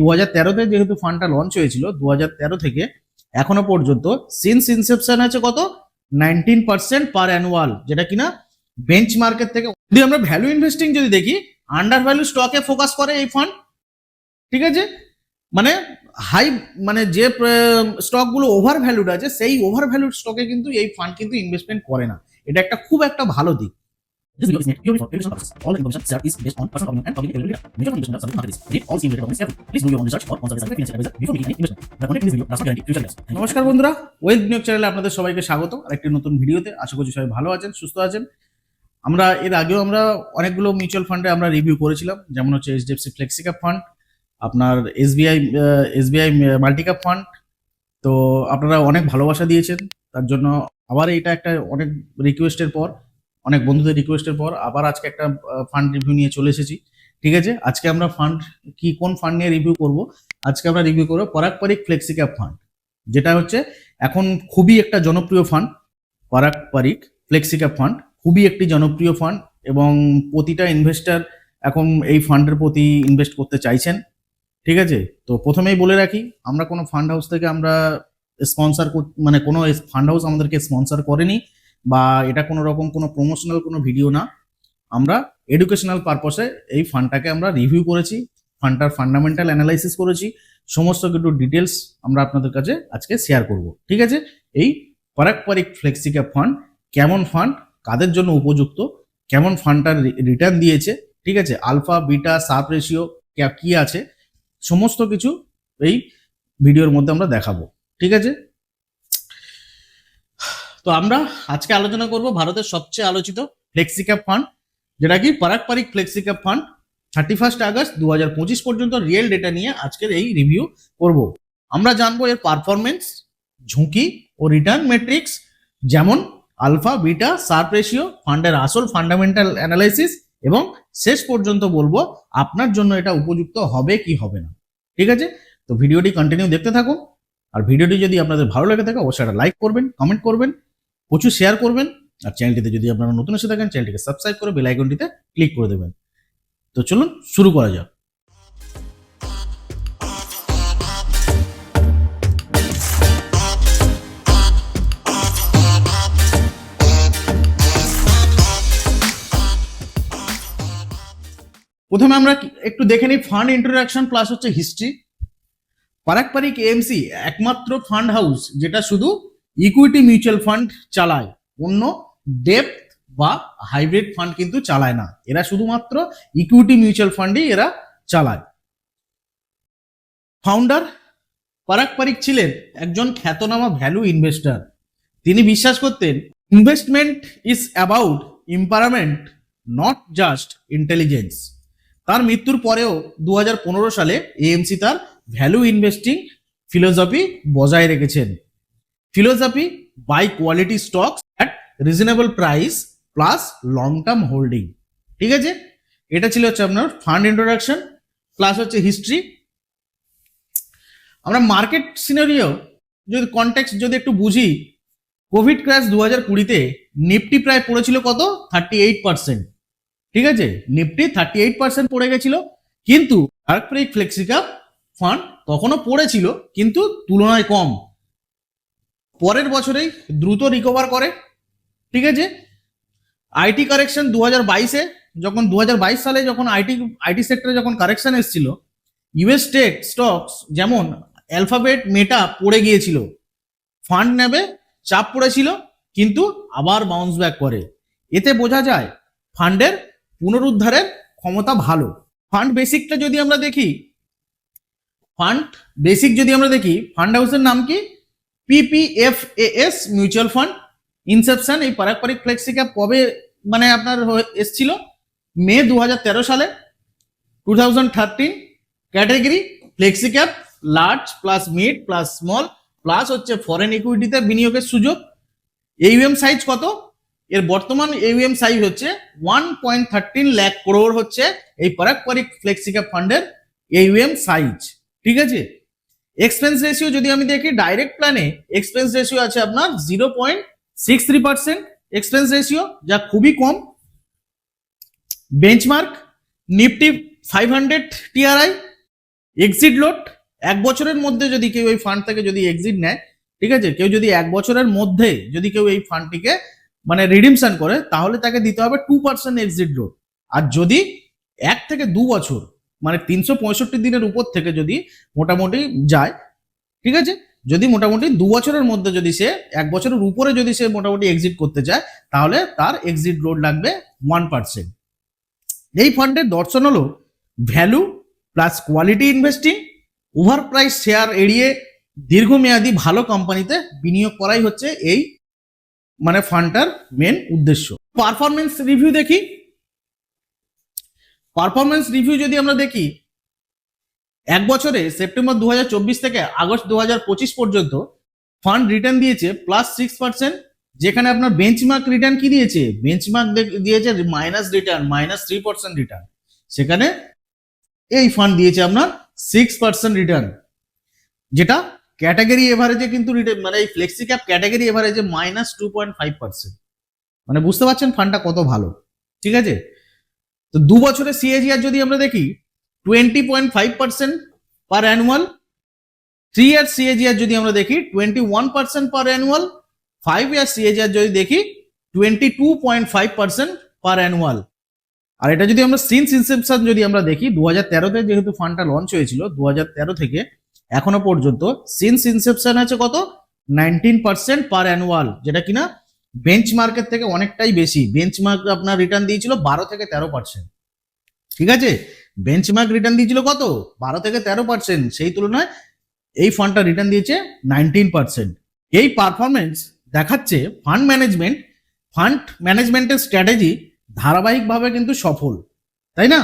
দু হাজার তেরোতে যেহেতু ফান্ডটা লঞ্চ হয়েছিল দু তেরো থেকে এখনও পর্যন্ত সিন্স ইনসেপশন আছে কত? নাইনটিন পার্সেন্ট পার অ্যানুয়াল যেটা কিনা বেঞ্চ মার্কেট থেকে যদি আমরা ভ্যালু ইনভেস্টিং যদি দেখি আন্ডার ভ্যালু স্টকে ফোকাস করে এই ফান্ড ঠিক আছে? মানে হাই মানে যে স্টকগুলো ওভার ভ্যালুড আছে, সেই ওভার ভ্যালুড স্টকে কিন্তু এই ফান্ড কিন্তু ইনভেস্টমেন্ট করে না। এটা একটা খুব একটা ভালো দিক। This video is made purely for educational purposes. All the information shared is based on personal opinion and public available data. Major investment are subject market risk. Read all scheme related documents carefully. Please do your own research or consult a financial advisor before making any investment. The content in this video does not guarantee future results. নমস্কার বন্ধুরা wealth নিয়োগ চ্যানেলে আপনাদের সবাইকে স্বাগত আরেকটি নতুন ভিডিওতে আশা করছি সবাই ভালো আছেন সুস্থ আছেন আমরা এর আগেও আমরা অনেকগুলো মিউচুয়াল ফান্ডে আমরা রিভিউ করেছিলাম যেমন হচ্ছে এইচডিএফসি ফ্লেক্সিক্যাপ ফান্ড আপনার এসবিআই এসবিআই মাল্টিক্যাপ ফান্ড তো আপনারা অনেক ভালোবাসা দিয়েছেন তার জন্য আবার এটা একটা অনেক রিকোয়েস্টের পর অনেক বন্ধুদের রিকোয়েস্টের পর আবার আজকে একটা ফান্ড রিভিউ নিয়ে চলে এসেছি। ঠিক আছে? আজকে আমরা ফান্ড কি, কোন ফান্ড নিয়ে রিভিউ করব? আজকে আমরা রিভিউ করব পরাগ পারিক ফ্লেক্সিক্যাপ ফান্ড যেটা হচ্ছে এখন খুবই একটা জনপ্রিয় ফান্ড পরাগ পারিক ফ্লেক্সিক্যাপ ফান্ড খুবই একটি জনপ্রিয় ফান্ড এবং প্রতিটা ইনভেস্টার এখন এই ফান্ডের প্রতি ইনভেস্ট করতে চাইছেন। ঠিক আছে? তো প্রথমেই বলে রাখি, আমরা কোনো ফান্ড হাউস থেকে আমরা স্পন্সর মানে কোনো ফান্ড হাউস আমাদেরকে স্পন্সর করেনি। বা এটা কোনো রকম কোনো প্রমোশনাল কোনো ভিডিও না। আমরা এডুকেশনাল পারপসে এই ফান্ডটাকে আমরা রিভিউ করেছি ফান্ডটার ফান্ডামেন্টাল অ্যানালাইসিস করেছি, সমস্ত কিছু ডিটেলস আমরা আপনাদের কাছে আজকে শেয়ার করব। ঠিক আছে? এই পারাকপারিক ফ্লেক্সিক্যাপ ফান্ড কেমন ফান্ড কাদের জন্য উপযুক্ত, কেমন ফান্ডটার রিটার্ন দিয়েছে, ঠিক আছে? আলফা বিটা সাপ রেশিও কি আছে? সমস্ত কিছু এই ভিডিওর মধ্যে আমরা দেখাবো। ঠিক আছে? তো আমরা আজকে আলোচনা করব ভারতের সবচেয়ে আলোচিত ফ্লেক্সিক্যাপ ফান্ড, যেটা কি Parag Parikh flexicap fund. Thirty first August দু হাজার পঁচিশ পর্যন্ত রিয়েল ডেটা নিয়ে আজকের এই রিভিউ করব। আমরা জানব এর পারফরমেন্স ঝুঁকি ও রিটার্ন মেট্রিক্স যেমন আলফা বিটা সার্প রেশিও ফান্ডের আসল ফান্ডামেন্টাল অ্যানালাইসিস এবং শেষ পর্যন্ত বলব আপনার জন্য এটা উপযুক্ত হবে কি হবে না। ঠিক আছে? তো ভিডিওটি কন্টিনিউ দেখতে থাকুন। আর ভিডিওটি যদি আপনাদের ভালো লেগে থাকে, অবশ্যই একটা লাইক করবেন কমেন্ট করবেন। প্রচুর শেয়ার করবেন আর চ্যানেলটিতে যদি আপনারা নতুন এসে থাকেন চ্যানেলটিকে সাবস্ক্রাইব করে বেল আইকনটিতে ক্লিক করে দেবেন। তো চলুন শুরু করা যাক। প্রথমে আমরা একটু দেখে নিই ফান্ড ইন্ট্রোডাকশন প্লাস হচ্ছে হিস্ট্রি পারাকপারিক এএমসি একমাত্র ফান্ড হাউস যেটা শুধু ইকুইটি মিউচুয়াল ফান্ড চালায়। অন্য ডেপথ বা হাইব্রিড ফান্ড কিন্তু চালায় না। এরা শুধুমাত্র ইকুইটি মিউচুয়াল ফান্ডই এরা চালায়। ফাউন্ডার পারাক পারিক ছিলেন একজন খ্যাতনামা ভ্যালু ইনভেস্টর তিনি বিশ্বাস করতেন investment is about temperament not just intelligence তার মৃত্যুর পরেও দু হাজার পনেরো সালে এএমসি তার ভ্যালু ইনভেস্টিং ফিলোসফি বজায় রেখেছেন। Philosophy buy quality stocks at reasonable price plus long term holding. ঠিক আছে? এটা ছিল হচ্ছে আপনার ফান্ড ইন্ট্রোডাকশন, প্লাস হচ্ছে হিস্ট্রি। আমরা মার্কেট সিনারিও যদি কন্টেক্স যদি একটু বুঝি, কোভিড ক্র্যাশ দু হাজার কুড়িতে নিফটি প্রায় পড়েছিল কত? থার্টি এইট পার্সেন্ট ঠিক আছে? নিফটি থার্টি এইট পার্সেন্ট পড়ে গেছিল, কিন্তু ফ্লেক্সিকাপ ফান্ড তখনও পড়েছিল, কিন্তু তুলনায় কম। পরের বছরেই দ্রুত রিকভার করে, ঠিক আছে? আইটি কারেকশন দু হাজার বাইশে, যখন দু হাজার বাইশ সালে যখন আইটি আইটি সেক্টরে যখন কারেকশন এসেছিল ইউএস টেক স্টকস যেমন অ্যালফাবেট মেটা পড়ে গিয়েছিল। ফান্ড নেবে, চাপ পড়েছিল, কিন্তু আবার বাউন্স ব্যাক করে। এতে বোঝা যায় ফান্ডের পুনরুদ্ধারের ক্ষমতা ভালো। ফান্ড বেসিকটা যদি আমরা দেখি ফান্ড বেসিক যদি আমরা দেখি ফান্ড হাউসের নাম কি? পিপিএফএএস মিউচুয়াল ফান্ড ইনসেপশন এই পারাকপারিক ফ্লেক্সিক্যাপ কবে মানে আপনার এসছিল? মে দু হাজার তেরো সালে two thousand thirteen category flexicap large plus mid plus small plus হচ্ছে ফরেন ইকুইটিতে বিনিয়োগের সুযোগ। এইউএম সাইজ কত? এর বর্তমান এইউএম সাইজ হচ্ছে one point thirteen lakh crore হচ্ছে এই পারাকপারিক ফ্লেক্সিক্যাপ ফান্ডের এইউএম সাইজ ঠিক আছে? এক্সপেন্স রেশিও যদি আমি দেখি ডাইরেক্ট প্ল্যানে এক্সপেন্স রেশিও আছে আপনার zero point six three percent expense ratio যা খুবই কম। Benchmark Nifty five hundred TRI exit load এক বছরের মধ্যে যদি কেউ এই ফান্ড থেকে যদি এক্সিট নেয়, ঠিক আছে? কেউ যদি এক বছরের মধ্যে যদি কেউ এই ফান্ডটিকে মানে রিডিমশন করে, তাহলে তাকে দিতে হবে টু পার্সেন্ট এক্সিট লোড আর যদি এক থেকে দু বছর মানে তিনশো পঁয়ষট্টি দিনের উপর থেকে যদি মোটামুটি যায়, ঠিক আছে? যদি মোটামুটি দু বছরের মধ্যে যদি সে, এক বছরের উপরে যদি সে মোটামুটি এক্সিট করতে চায়, তাহলে তার এক্সিট লোড লাগবে ওয়ান পার্সেন্ট এই ফান্ডের দর্শন হলো value plus quality investing over price share এড়িয়ে দীর্ঘমেয়াদী ভালো কোম্পানিতে বিনিয়োগ করাই হচ্ছে এই মানে ফান্ডটার মেন উদ্দেশ্য। পারফরমেন্স রিভিউ দেখি। পারফরমেন্স রিভিউ যদি আমরা দেখি, এক বছরে সেপ্টেম্বর দু হাজার চব্বিশ থেকে আগস্ট দু হাজার পঁচিশ পর্যন্ত ফান্ড রিটার্ন দিয়েছে প্লাস সিক্স পার্সেন্ট যেখানে আপনার বেঞ্চমার্ক রিটার্ন কি দিয়েছে? বেঞ্চমার্ক দিয়েছে minus return minus three percent return সেখানে এই ফান্ড দিয়েছে আপনার সিক্স পার্সেন্ট রিটার্ন যেটা ক্যাটাগরি এভারেজে কিন্তু রিটার্ন মানে এই flexi cap category এভারেজে minus two point five percent মানে বুঝতে পারছেন ফান্ডটা কত ভালো। ঠিক আছে? তো দু বছরের সিএজিআর যদি আমরা দেখি twenty point five percent per annual three year CAGR যদি আমরা দেখি twenty one percent per annual five year CAGR যদি দেখি twenty two point five percent per annual আর এটা যদি আমরা সিন্স ইনসেপশন যদি আমরা দেখি দু হাজার তেরোতে যেহেতু ফান্ডটা লঞ্চ হয়েছিল দু হাজার তেরো থেকে এখনও পর্যন্ত সিন্স ইনসেপশন আছে কত? নাইনটিন পার্সেন্ট পার অ্যানুয়াল যেটা কিনা বেঞ্চ মার্কের থেকে অনেকটাই বেশি। বেঞ্চ মার্ক আপনার রিটার্ন দিয়েছিল বারো থেকে তেরো পার্সেন্ট ঠিক আছে? বেঞ্চ মার্ক রিটার্ন দিয়েছিল কত? বারো থেকে তেরো পার্সেন্ট সেই তুলনায় এই ফান্ডটা রিটার্ন দিয়েছে নাইনটিন পার্সেন্ট এই পারফরমেন্স দেখাচ্ছে ফান্ড ম্যানেজমেন্ট ফান্ড ম্যানেজমেন্টের স্ট্র্যাটেজি ধারাবাহিকভাবে কিন্তু সফল। তাই না?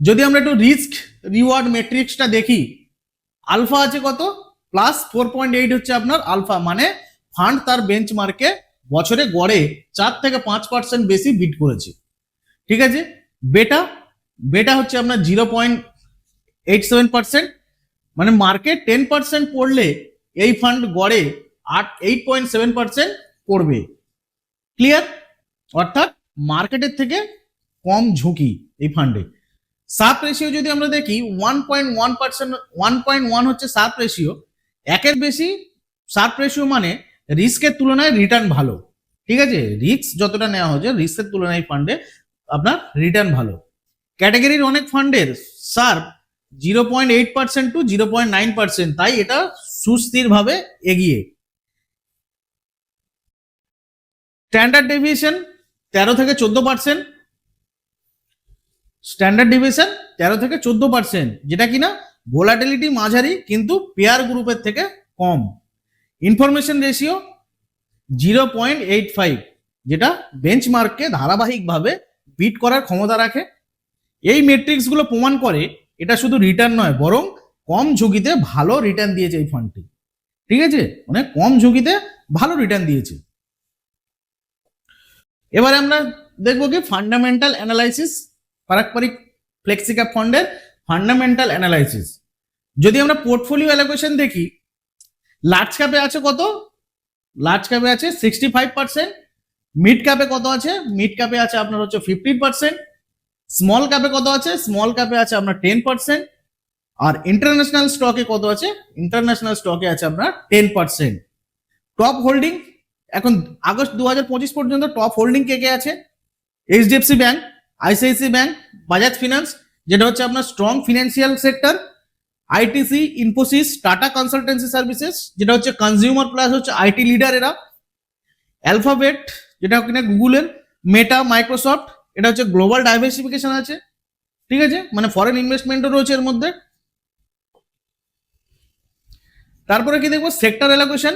যদি আমরা একটু রিস্ক রিওয়ার্ড মেট্রিক্সটা দেখি আলফা আছে কত? প্লাস ফোর পয়েন্ট এইট হচ্ছে আপনার আলফা মানে ফান্ড তার বেঞ্চ মার্কে বছরে গড়ে চার থেকে পাঁচ পার্সেন্ট বেশি বিট করেছে। ঠিক আছে? বেটা বেটা হচ্ছে আপনার zero point eight seven percent মানে মার্কেট টেন পার্সেন্ট পড়লে এই ফান্ড গড়ে আট এইট পয়েন্ট সেভেন পার্সেন্ট পড়বে ক্লিয়ার অর্থাৎ মার্কেটের থেকে কম ঝুঁকি এই ফান্ডে সাপ রেশিও যদি আমরা দেখি one point one percent one point one হচ্ছে সাপ রেশিও একের বেশি সাপ রেশিও মানে রিস্কের তুলনায় রিটার্ন ভালো। ঠিক আছে? রিস্ক যতটা নেওয়া হচ্ছে রিস্কের তুলনায় ফান্ডে আপনার রিটার্ন ভালো। ক্যাটাগরির অনেক ফান্ডের serve zero point eight percent to zero point nine percent, তাই এটা সুস্থিরভাবে এগিয়ে। স্ট্যান্ডার্ড ডেভিয়েশন তেরো থেকে চোদ্দ পার্সেন্ট। স্ট্যান্ডার্ড ডেভিয়েশন তেরো থেকে চোদ্দ পার্সেন্ট, যেটা কিনা ভোলাটিলিটি মাঝারি, কিন্তু পেয়ার গ্রুপের থেকে কম। Information ratio zero point eight five যেটা বেঞ্চমার্ককে ধারাবাহিকভাবে বিট করার ক্ষমতা রাখে। এই মেট্রিক্সগুলো প্রমাণ করে এটা শুধু রিটার্ন নয়, বরং কম ঝুঁকিতে ভালো রিটার্ন দিয়েছে এই ফান্ডটি ঠিক আছে? মানে কম ঝুঁকিতে ভালো রিটার্ন দিয়েছে। এবারে আমরা দেখব কি ফান্ডামেন্টাল অ্যানালাইসিস পারস্পরিক ফ্লেক্সিক্যাপ ফান্ডের ফান্ডামেন্টাল অ্যানালাইসিস যদি আমরা পোর্টফোলিও অ্যালোকেশন দেখি লার্জ ক্যাপে আছে কত? লার্জ ক্যাপে আছে সিক্সটি ফাইভ পার্সেন্ট মিড ক্যাপে কত আছে? মিড ক্যাপে আছে আপনার হচ্ছে ফিফটিন পার্সেন্ট স্মল ক্যাপে কত আছে? স্মল ক্যাপে আছে আপনার টেন পার্সেন্ট আর ইন্টারন্যাশনাল স্টকে কত আছে? ইন্টারন্যাশনাল স্টকে আছে আপনার টেন পার্সেন্ট টপ হোল্ডিং এখন আগস্ট দু হাজার পঁচিশ পর্যন্ত টপ হোল্ডিং কে কে আছে? HDFC bank ICICI bank Bajaj finance যেটা হচ্ছে আপনার strong financial sector ITC Infosys Tata consultancy services যেটা হচ্ছে কনজিউমার প্লাস হচ্ছে আইটি লিডার এরা অ্যালফাবেট যেটা কিনা গুগলের মেটা মাইক্রোসফট এটা হচ্ছে গ্লোবাল ডাইভার্সিফিকেশন আছে, ঠিক আছে? মানে ফরেন ইনভেস্টমেন্টও রয়েছে এর মধ্যে। তারপরে কি দেখব? সেক্টর এলোকেশন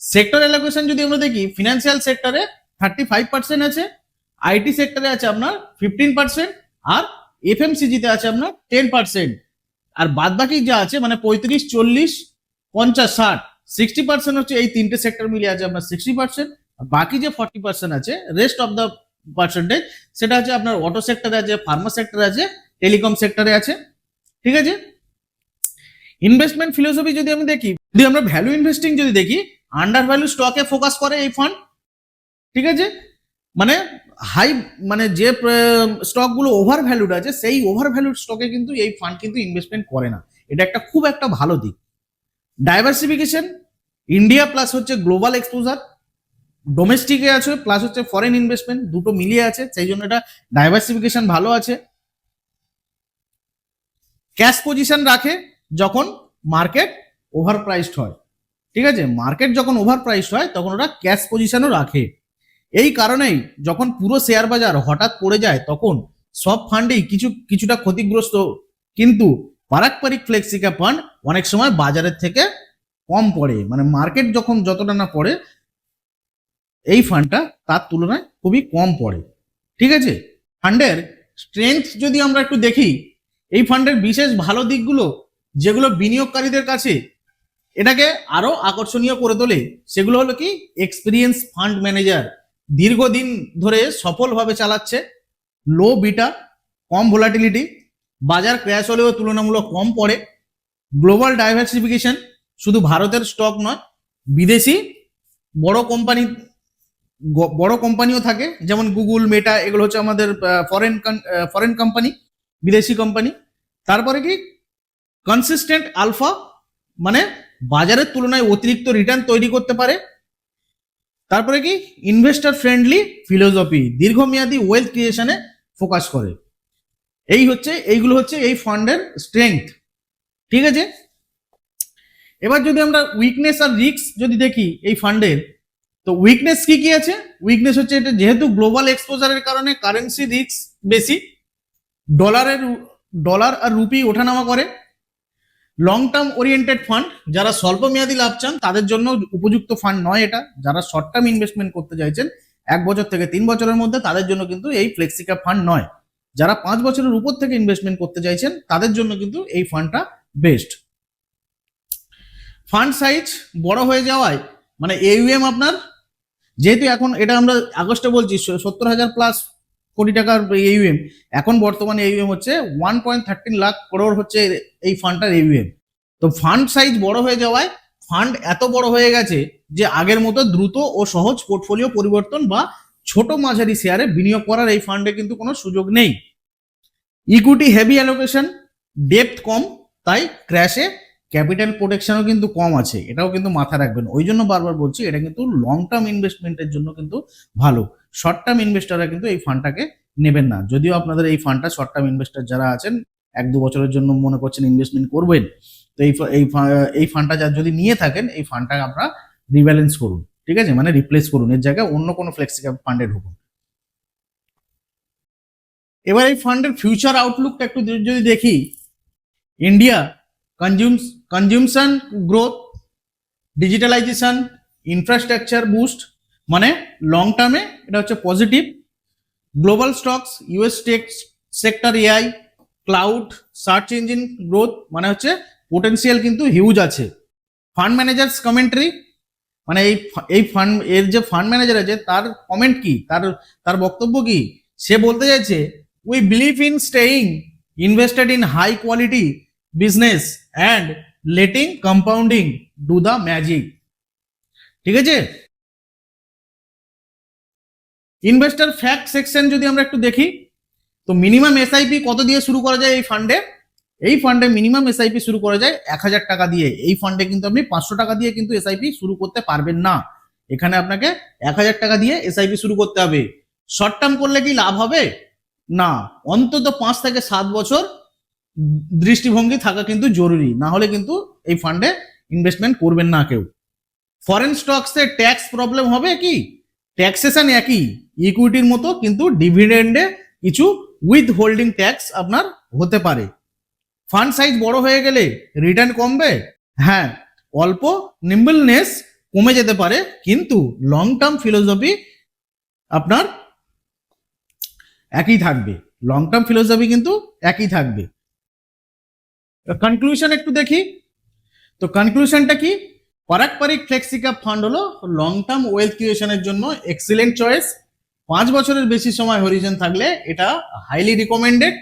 সেক্টর এলোকেশন যদি আমরা দেখি ফিনান্সিয়াল সেক্টরে থার্টি ফাইভ পার্সেন্ট আছে আইটি সেক্টরে আছে আপনার ফিফটিন পার্সেন্ট আর এফএমসিজিতে আছে আপনার টেন পার্সেন্ট আর বাদ বাকি যা আছে মানে পঁয়ত্রিশ, চল্লিশ, পঞ্চাশ, ষাট সিক্সটি পার্সেন্ট হচ্ছে এই তিনটে সেক্টর মিলে আছে আপনার সিক্সটি পার্সেন্ট বাকি যে ফর্টি পার্সেন্ট আছে রেস্ট অফ দ্য পার্সেন্টেজ সেটা হচ্ছে আপনার অটো সেক্টরে আছে ফার্মা সেক্টরে আছে টেলিকম সেক্টরে আছে। ঠিক আছে? ইনভেস্টমেন্ট ফিলোসফি যদি আমি দেখি, যদি আমরা ভ্যালু ইনভেস্টিং যদি দেখি আন্ডার ভ্যালু স্টকে ফোকাস করে এই ফান্ড ঠিক আছে? মানে হাই মানে যে স্টকগুলো ওভার ভ্যালুড আছে, সেই ওভার ভ্যালুড স্টকে কিন্তু এই ফান্ড কিন্তু ইনভেস্টমেন্ট করে না। এটা একটা খুব একটা ভালো দিক। ডাইভার্সিফিকেশন ইন্ডিয়া প্লাস হচ্ছে গ্লোবাল এক্সপোজার ডোমেস্টিকে আছে প্লাস হচ্ছে ফরেন ইনভেস্টমেন্ট দুটো মিলিয়ে আছে, সেই জন্য এটা ডাইভার্সিফিকেশন ভালো আছে। ক্যাশ পজিশন রাখে যখন মার্কেট ওভার প্রাইসড হয়। ঠিক আছে? মার্কেট যখন ওভার প্রাইসড হয়, তখন ওরা ক্যাশ পজিশনও রাখে। এই কারণেই যখন পুরো শেয়ার বাজার হঠাৎ পড়ে যায়, তখন সব ফান্ডেই কিছু, কিছুটা ক্ষতিগ্রস্ত। কিন্তু পারাকপারিক ফ্লেক্সিকা ফান্ড অনেক সময় বাজারের থেকে কম পড়ে। মানে মার্কেট যখন যতটা না পড়ে, এই ফান্ডটা তার তুলনায় খুবই কম পড়ে। ঠিক আছে? ফান্ডের স্ট্রেংথ যদি আমরা একটু দেখি, এই ফান্ডের বিশেষ ভালো দিকগুলো, যেগুলো বিনিয়োগকারীদের কাছে এটাকে আরও আকর্ষণীয় করে তোলে, সেগুলো হলো কি? এক্সপিরিয়েন্স ফান্ড ম্যানেজার দীর্ঘদিন ধরে সফলভাবে চালাচ্ছে লো বিটা কম ভোলাটিলিটি বাজার ক্র্যাশ হলেও তুলনামূলক কম পড়ে। গ্লোবাল ডাইভার্সিফিকেশন শুধু ভারতের স্টক নয়, বিদেশি বড় কোম্পানি বড় কোম্পানিও থাকে, যেমন গুগল মেটা এগুলো হচ্ছে আমাদের ফরেন ফরেন কোম্পানি বিদেশি কোম্পানি তারপরে কি? কনসিস্টেন্ট আলফা মানে বাজারের তুলনায় অতিরিক্ত রিটার্ন তৈরি করতে পারে। তারপরে কি? ইনভেস্টর ফ্রেন্ডলি ফিলোসফি দীর্ঘমেয়াদী ওয়েলথ ক্রিয়েশনে ফোকাস করে। এই হচ্ছে, এইগুলো হচ্ছে এই ফান্ডের স্ট্রেংথ ঠিক আছে? এবার যদি আমরা উইকনেস আর রিস্ক যদি দেখি এই ফান্ডের তো উইকনেস কি কি আছে? উইকনেস হচ্ছে এটা যেহেতু গ্লোবাল এক্সপোজারের কারণে কারেন্সি রিস্ক বেশি ডলারের ডলার আর রুপি ওঠানামা করে। লং টার্ম ওরিয়েন্টেড ফান্ড যারা স্বল্প মেয়াদী লাভ চান, তাদের জন্য উপযুক্ত ফান্ড নয় এটা। যারা শর্ট টার্ম ইনভেস্টমেন্ট করতে চাইছেন, এক বছর থেকে তিন বছরের মধ্যে তাদের জন্য কিন্তু এই ফ্লেক্সিকা ফান্ড নয়। যারা পাঁচ বছরের উপর থেকে ইনভেস্টমেন্ট করতে চাইছেন, তাদের জন্য কিন্তু এই ফান্ডটা বেস্ট ফান্ড সাইজ বড় হয়ে যাওয়ায় মানে এইউএম আপনার, যেহেতু এখন এটা আমরা আগস্টে বলছি, সত্তর হাজার প্লাস কোটি টাকার এইউএম এখন বর্তমানে এইউএম হচ্ছে one point thirteen lakh crore হচ্ছে এই ফান্ডটার এইউএম তো ফান্ড সাইজ বড় হয়ে যাওয়ায় ফান্ড এত বড় হয়ে গেছে যে আগের মতো দ্রুত ও সহজ পোর্টফোলিও পরিবর্তন বা ছোট মাঝারি শেয়ারে বিনিয়োগ করার এই ফান্ডে কিন্তু কোনো সুযোগ নেই। ইকুইটি হেভি অ্যালোকেশন ডেপথ কম, তাই ক্র্যাশে ক্যাপিটাল প্রোটেকশনও কিন্তু কম আছে, এটাও কিন্তু মাথায় রাখবেন। ওই জন্য বারবার বলছি, এটা কিন্তু লং টার্ম ইনভেস্টমেন্টের জন্য কিন্তু ভালো। শর্ট টার্ম ইনভেস্টাররা কিন্তু এই ফান্ডটাকে নেবেন না। যদিও আপনাদের এই ফান্ডটা শর্ট টার্ম ইনভেস্টার যারা আছেন, এক দু বছরের জন্য মনে করছেন ইনভেস্টমেন্ট করবেন, তো এই এই এই ফান্ডটা যা যদি নিয়ে থাকেন, এই ফান্ডটা আপনারা রিব্যালেন্স করুন, ঠিক আছে? মানে রিপ্লেস করুন, এর জায়গায় অন্য কোনো ফ্লেক্সিক্যাপ ফান্ডে ঢুকুন। এবার এই ফান্ডের ফিউচার আউটলুকটা একটু যদি দেখি India consumes consumption growth digitalisation infrastructure boost মানে লং টার্মে এটা হচ্ছে positive global stocks US tech sector AI cloud search engine growth মানে হচ্ছে পোটেন্সিয়াল কিন্তু হিউজ আছে। ফান্ড ম্যানেজার্স কমেন্ট্রি মানে এই এই ফান্ড এর যে ফান্ড ম্যানেজার আছে, তার কমেন্ট কি? তার তার বক্তব্য কি? সে বলতে চাইছে we believe in staying invested in high quality business and letting compounding do the magic ঠিক আছে? ইনভেস্টর ফ্যাক্ট সেকশন যদি আমরা একটু দেখি, তো মিনিমাম এসআইপি কত দিয়ে শুরু করা যায় এই ফান্ডে এই ফান্ডে মিনিমাম এসআইপি শুরু করা যায় এক হাজার টাকা দিয়ে। এই ফান্ডে কিন্তু আপনি পাঁচশো টাকা দিয়ে কিন্তু এসআইপি শুরু করতে পারবেন না। এখানে আপনাকে এক হাজার টাকা দিয়ে এসআইপি শুরু করতে হবে। শর্ট টার্ম করলে কি লাভ হবে? না। অন্তত পাঁচ থেকে সাত বছর দৃষ্টিভঙ্গি থাকা কিন্তু জরুরি। না হলে কিন্তু এই ফান্ডে ইনভেস্টমেন্ট করবেন না কেউ। ফরেন স্টকসে ট্যাক্স প্রবলেম হবে কি? ট্যাক্সেশন একই। ইকুইটির মতো কিন্তু ডিভিডেন্ডে কিছু উইথ হোল্ডিং ট্যাক্স আপনার হতে পারে। ফান্ড সাইজ বড় হয়ে গেলে রিটার্ন কমবে? হ্যাঁ অল্প নিম্বলনেস কমে যেতে পারে, কিন্তু লং টার্ম ফিলোসফি আপনার একই থাকবে। লং টার্ম ফিলোসফি কিন্তু একই থাকবে। কনক্লুশন একটু দেখি। তো কনক্লুশনটা কি? পারাকপারিক ফ্লেক্সিকাপ ফান্ড হলো লং টার্ম ওয়েলথ ক্রিয়েশনের জন্য এক্সিলেন্ট চয়েস পাঁচ বছরের বেশি সময় হরিজন থাকলে এটা হাইলি রিকমেন্ডেড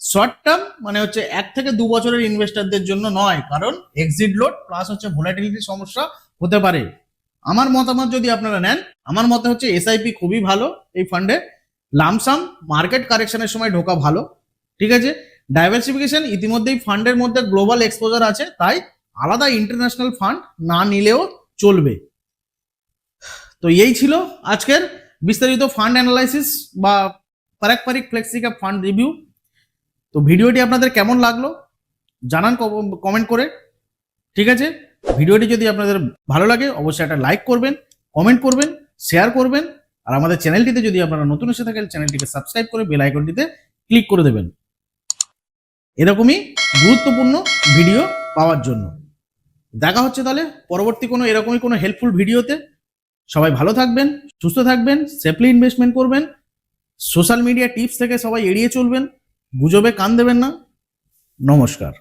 শর্ট টার্ম মানে হচ্ছে এক থেকে দু বছরের ইনভেস্টারদের জন্য নয়, কারণ এক্সিট লোড প্লাস হচ্ছে ভোলাটিলিটির সমস্যা হতে পারে। আমার মতামত যদি আপনারা নেন, আমার মতে হচ্ছে এসআইপি খুবই ভালো এই ফান্ডে লামসাম মার্কেট কারেকশনের সময় ঢোকা ভালো, ঠিক আছে? ডাইভার্সিফিকেশন ইতিমধ্যেই ফান্ডের মধ্যে গ্লোবাল এক্সপোজার আছে, তাই আলাদা ইন্টারন্যাশনাল ফান্ড না নিলেও চলবে। তো এই ছিল আজকের বিস্তারিত ফান্ড অ্যানালাইসিস বা পারাকপারিক ফ্লেক্সিক্যাপ ফান্ড রিভিউ তো ভিডিওটি আপনাদের কেমন লাগল জানান কমেন্ট করে। ঠিক আছে? ভিডিওটি যদি আপনাদের ভালো লাগে, অবশ্যই একটা লাইক করবেন কমেন্ট করবেন শেয়ার করবেন, আর আমাদের চ্যানেলটিতে যদি আপনারা নতুন এসে থাকেন চ্যানেলটিকে সাবস্ক্রাইব করে বেল আইকনটিতে ক্লিক করে দেবেন। এরকমই গুরুত্বপূর্ণ ভিডিও পাওয়ার জন্য। দেখা হচ্ছে তাহলে পরবর্তী কোনো এরকমই কোনো হেল্পফুল ভিডিওতে সবাই ভালো থাকবেন, সুস্থ থাকবেন সেফলি ইনভেস্টমেন্ট করবেন সোশ্যাল মিডিয়া টিপস থেকে সবাই এড়িয়ে চলবেন, গুজবে কান দেবেন না। নমস্কার।